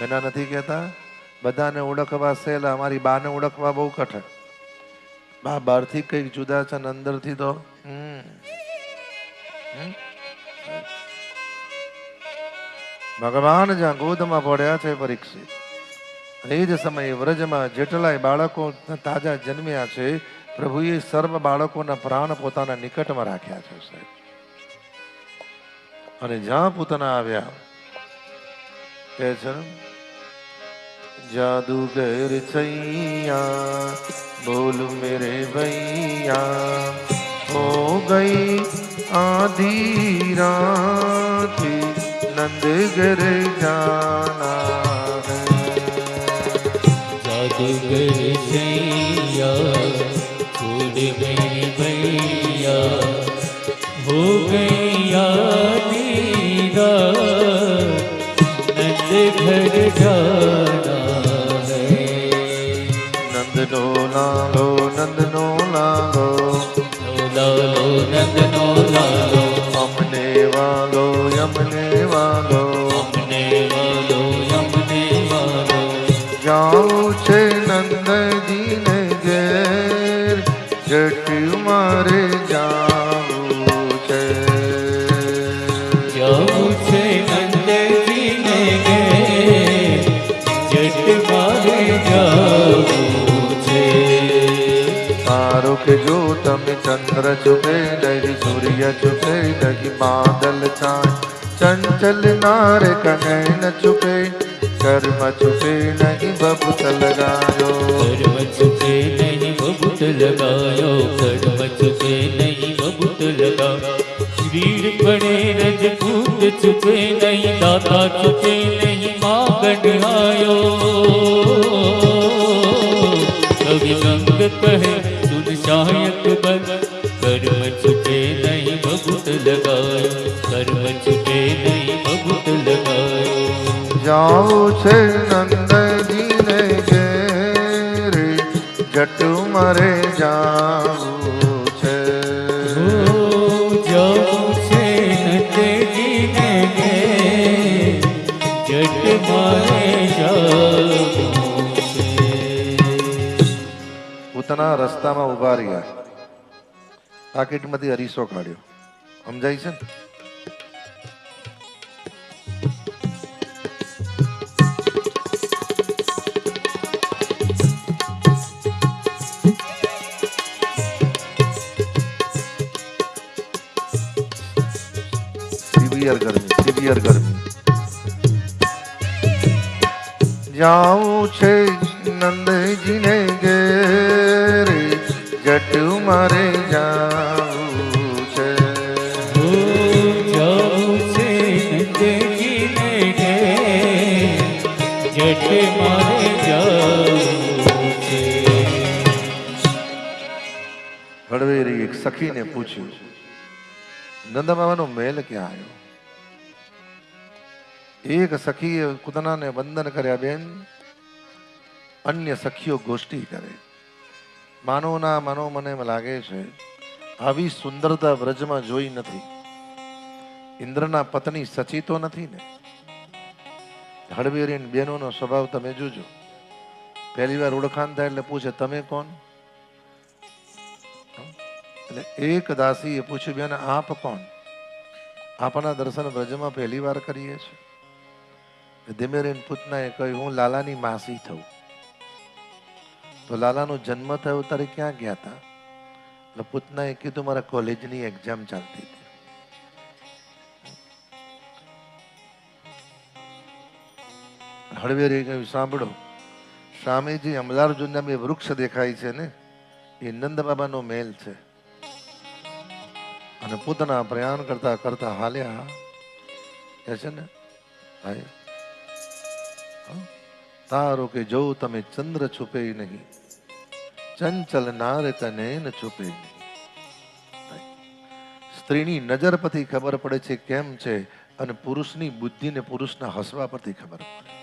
એના નથી કહેતા. બધાને ઓળખવા સહેલા અમારી બાને ઓળખવા બહુ કઠણ. બા બહારથી કંઈક જુદા છે ને અંદરથી તો? ભગવાન જ્યાં ગોદમાં પડ્યા છે પરીક્ષિત. એ જ સમયે વ્રજમાં જેટલાય બાળકો તાજા જન્મ્યા છે. પ્રભુએ સર્વ બાળકોના પ્રાણ પોતાના નિકટમાં રાખ્યા છે સાહેબ. અને જ્યાં પૂતના આવ્યા કે છે જાદુગર સૈયા બોલ મેરે ભૈયા હો ગઈ આધી રાત નંદગર જાના જાદુગર સૈયા બોલ મેરે ભૈયા હો ગઈ આધી રાત નંદઘર જાના લાલો નંદનો લાલો લાલો નંદ નો લાલો અમને વાલો અમને વાલો અમને વાલો અમને વાલો જાઉં છે નંદજીને ઘેર જટ મારે કે જો તમે ચંદ્ર ચુપે નહીં સૂર્ય ચુપે નહીં બાદલ છાય ચંચલ નાર કનૈન ચુપે કર્મ ચુપે નહીં બબૂત લગાયો કર્મ ચુકે નહીં બબૂત લગાયો કર્મ ચુકે નહીં બબૂત લગાયો વીર પડે રજપૂત ચુકે નહીં દાતા ચુકે નહીં માગણ આયો કવિ શાયક બન કર્મ છૂટે નહીં, ભગુત લગાય. કર્મ છૂટે નહીં, ભગુત લગાય. જાઓ છે નંદજીને ઘેર, જટ મરે જાવું પોતાના રસ્તામાં ઊભા રહ્યા. પાકીટમાંથી અરીસો કાઢ્યો. સમજાય છે ને? સિવિયર ગરમી સિવિયર ગરમી. જાઉં છે નંદજીને ઘેર જટ મારે જાવું છે ઓ છે નંદજીને ઘેર, જટ મારે જાવું છે હળવેરી એક સખીને પૂછ્યું નંદ બાબાનો મેલ ક્યાં આવ્યો એક સખીએ કુતનાને વંદન કર્યા બેન અન્ય સખીઓ ગોષ્ઠી કરે. માનવના મનો મને લાગે છે, આવી સુંદરતા વ્રજમાં જોઈ નથી. ઇન્દ્રના પત્ની સચી તો નથી ને? હળવેરીન બેનોનો સ્વભાવ તમે જોજો. પહેલી વાર ઓળખાણ થાય એટલે પૂછે, તમે કોણ? એટલે એક દાસીએ પૂછ્યું, બેન, આપ કોણ? આપના દર્શન વ્રજમાં પહેલી વાર કરીએ છીએ. ધીમે રહીને પૂતનાએ કહ્યું, હું લાલાની માસી થઉં. તો લાલાનો જન્મ થયો ત્યારે ક્યાં ગયા હતા એટલે પૂતનાએ કીધું, મારા કોલેજની એક્ઝામ ચાલતી હતી. હળવેરી કહ્યું, સાંભળો સામે જે અમલાર્જુનના બે વૃક્ષ દેખાય છે ને, એ નંદ બાબાનો મેલ છે. અને પોતાના પ્રયાણ કરતા કરતા હાલ્યા. કે છે ને, ભાઈ તારો કે જો તમે ચંદ્ર છુપે નહીં. ચંચલ નાર ન છુપે. સ્ત્રીની નજર પરથી ખબર પડે છે કેમ છે અને પુરુષની બુદ્ધિ ને પુરુષના હસવા પરથી ખબર પડે.